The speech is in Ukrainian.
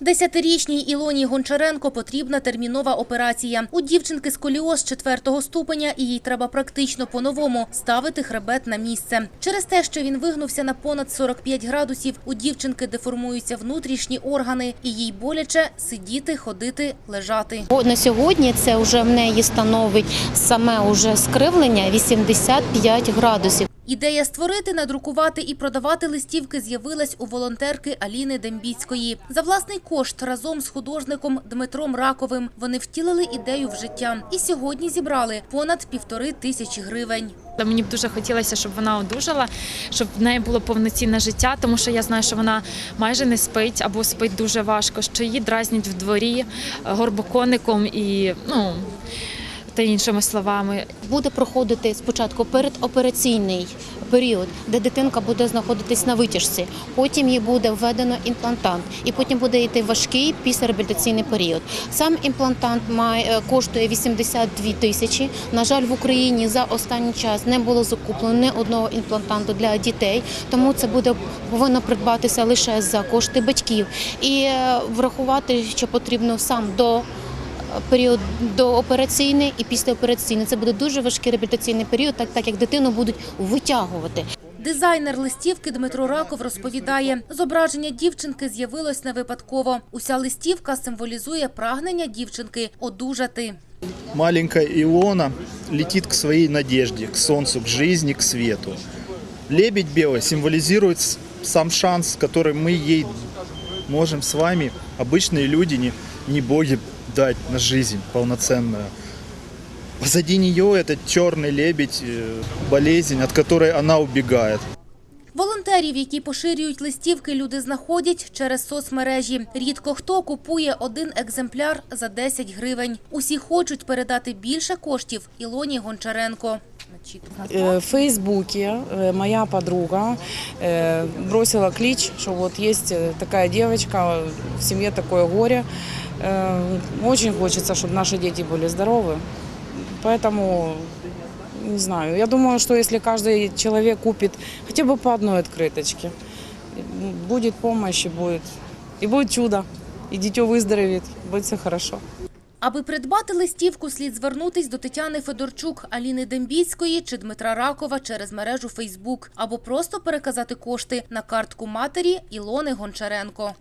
Десятирічній Ілоні Гончаренко потрібна термінова операція. У дівчинки сколіоз четвертого ступеня, і їй треба практично по-новому ставити хребет на місце. Через те, що він вигнувся на понад 45 градусів, у дівчинки деформуються внутрішні органи, і їй боляче сидіти, ходити, лежати. На сьогодні це вже в неї становить саме уже скривлення 85 градусів. Ідея створити, надрукувати і продавати листівки з'явилась у волонтерки Аліни Дембіцької. За власний кошт разом з художником Дмитром Раковим вони втілили ідею в життя. І сьогодні зібрали понад півтори тисячі гривень. Мені б дуже хотілося, щоб вона одужала, щоб в неї було повноцінне життя, тому що я знаю, що вона майже не спить або спить дуже важко, що її дразнять в дворі горбокоником і ну та іншими словами. Буде проходити спочатку передопераційний період, де дитинка буде знаходитись на витяжці. Потім їй буде введено імплантант, і потім буде йти важкий післяреабілітаційний період. Сам імплантант має коштує 82 тисячі. На жаль, в Україні за останній час не було закуплено ні одного імплантанту для дітей, тому це буде повинно придбатися лише за кошти батьків і е, врахувати, що потрібно сам до період доопераційний і післяопераційний. Це буде дуже важкий реабілітаційний період, так, так як дитину будуть витягувати. Дизайнер листівки Дмитро Раков розповідає, зображення дівчинки з'явилось не випадково. Уся листівка символізує прагнення дівчинки одужати. Маленькая Иона летит к своей надежде, к солнцу, к жизни, к свету. Лебедь белый символизирует с- сам шанс, который мы ей можем с вами, обычные люди, не, не боги, дать на жизнь полноценную. Позади нее этот черный лебедь, э, болезнь, от которой она убегает. Волонтерів, які поширюють листівки, люди знаходять через соцмережі. Рідко хто купує один екземпляр за 10 гривень. Усі хочуть передати більше коштів Ілоні Гончаренко. Э, В Фейсбуке э, моя подруга э, бросила клич, что вот есть э, такая девочка, в семье такое горе. Э, Очень хочется, чтобы наши дети были здоровы. Поэтому, не знаю, я думаю, что если каждый человек купит хотя бы по одной открыточке, м, будет помощь и будет, и будет чудо. И дитё выздоровеет, будет все хорошо. Аби придбати листівку, слід звернутись до Тетяни Федорчук, Аліни Дембіцької чи Дмитра Ракова через мережу Фейсбук або просто переказати кошти на картку матері Ілони Гончаренко.